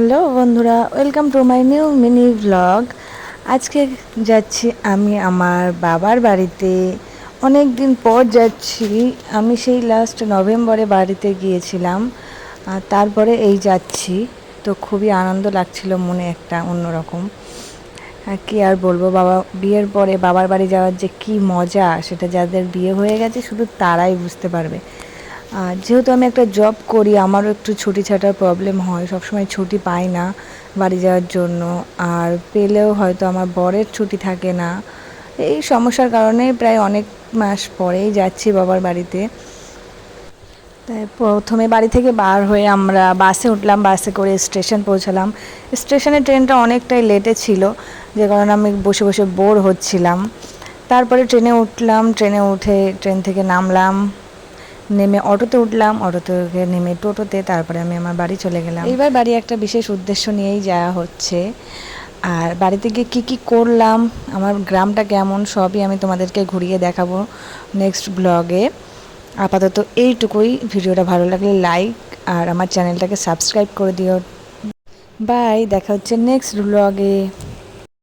Hello বন্ধুরা, welcome to my new mini vlog আজকে যাচ্ছি আমি আমার বাবার বাড়িতে। অনেক দিন পর যাচ্ছি, আমি সেই লাস্ট নভেম্বরে বাড়িতে গিয়েছিলাম তারপরে এই যাচ্ছি। তো খুবই আনন্দ লাগছিল, মনে একটা অন্যরকম। কি আর বলব, বাবা, বিয়ের পরে বাবার বাড়ি যাওয়ার যে কি মজা, সেটা যাদের বিয়ে হয়ে গেছে, শুধু তারাই বুঝতে পারবে। আর যেহেতু আমি একটা জব করি, আমারও একটু ছুটি ছাটার প্রবলেম হয়। সবসময় ছুটি পাই না বাড়ি যাওয়ার জন্য। আর পেলেও হয়তো আমার বরের ছুটি থাকে না। এই সমস্যার কারণে প্রায় অনেক মাস পরেই যাচ্ছি বাবার বাড়িতে। তাই প্রথমে বাড়ি থেকে বার হয়ে আমরা বাসে উঠলাম, বাসে করে স্টেশন পৌঁছালাম। স্টেশনে ট্রেনটা অনেকটাই লেটে ছিল, যে কারণে আমি বসে বসে বোর হচ্ছিলাম। তারপরে ট্রেনে উঠলাম ট্রেনে উঠে ট্রেন থেকে নামলাম। নেমে অটোতে উঠলাম, অটোতে নেমে টোটোতে তারপরে আমি আমার বাড়ি চলে গেলাম। এইবার বাড়ি একটা বিশেষ উদ্দেশ্য নিয়েই যাওয়া হচ্ছে। আর বাড়িতে গিয়ে কী কী করলাম, আমার গ্রামটা কেমন সবই আমি তোমাদেরকে ঘুরিয়ে দেখাবো নেক্সট ব্লগে আপাতত এইটুকুই। ভিডিওটা ভালো লাগলে লাইক আর আমার চ্যানেলটাকে সাবস্ক্রাইব করে দিও। বাই দেখা হচ্ছে নেক্সট ব্লগে